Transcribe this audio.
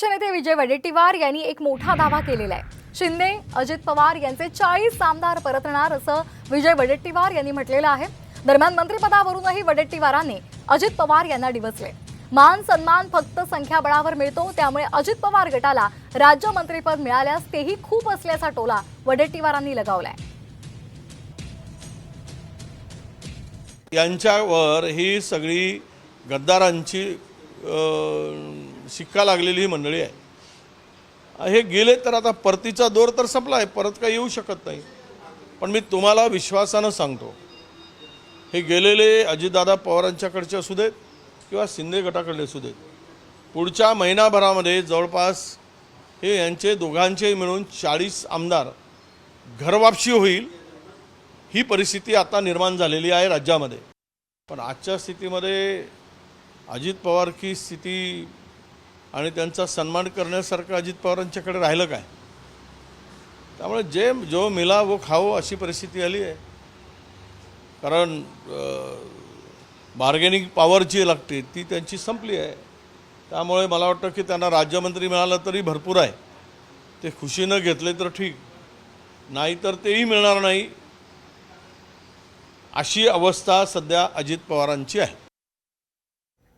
पक्षनेते विजय वडेट्टीवार यांनी एक मोठा दावा केलेला आहे. शिंदे अजित पवार यांचे चाळीस आमदार परतणार असं विजय वडेट्टीवार यांनी म्हटलेलं आहे. दरम्यान मंत्रिपदावरूनही वडेट्टीवारांनी अजित पवार यांना डिवचले. मान सन्मान फक्त संख्याबळावर मिळतो त्यामुळे अजित पवार गटाला राज्यमंत्रीपद मिळाल्यास तेही खूप असल्याचा टोला वडेट्टीवारांनी लगावलाय. यांच्यावर ही सगळी गद्दारांची शिक्का लागलेली ही मंडळी आहे. हे गेले तर आता परतीचा दोर तर संपला आहे परत काही येऊ शकत नाही. पण मी तुम्हाला विश्वासानं सांगतो हे गेलेले अजितदादा पवारांच्याकडचे असू देत किंवा शिंदे गटाकडले असू देत पुढच्या महिनाभरामध्ये जवळपास हे यांचे दोघांचे मिळून चाळीस आमदार घरवापशी होईल ही परिस्थिती आता निर्माण झालेली आहे राज्यामध्ये. पण आजच्या स्थितीमध्ये अजित पवार की स्थिती आणि त्यांचा सन्मान करण्यासारखं अजित पवारांच्याकडे राहिलं काय? त्यामुळे जे जो मिला वो खाओ अशी परिस्थिती आली आहे. कारण बार्गेनिंग पॉवर जी लागते ती त्यांची संपली आहे. त्यामुळे मला वाटतं की त्यांना राज्यमंत्री मिळालं तरी भरपूर आहे. ते खुशीनं घेतले तर ठीक. नाहीतर तेही मिळणार नाही. अशी अवस्था सध्या अजित पवारांची आहे.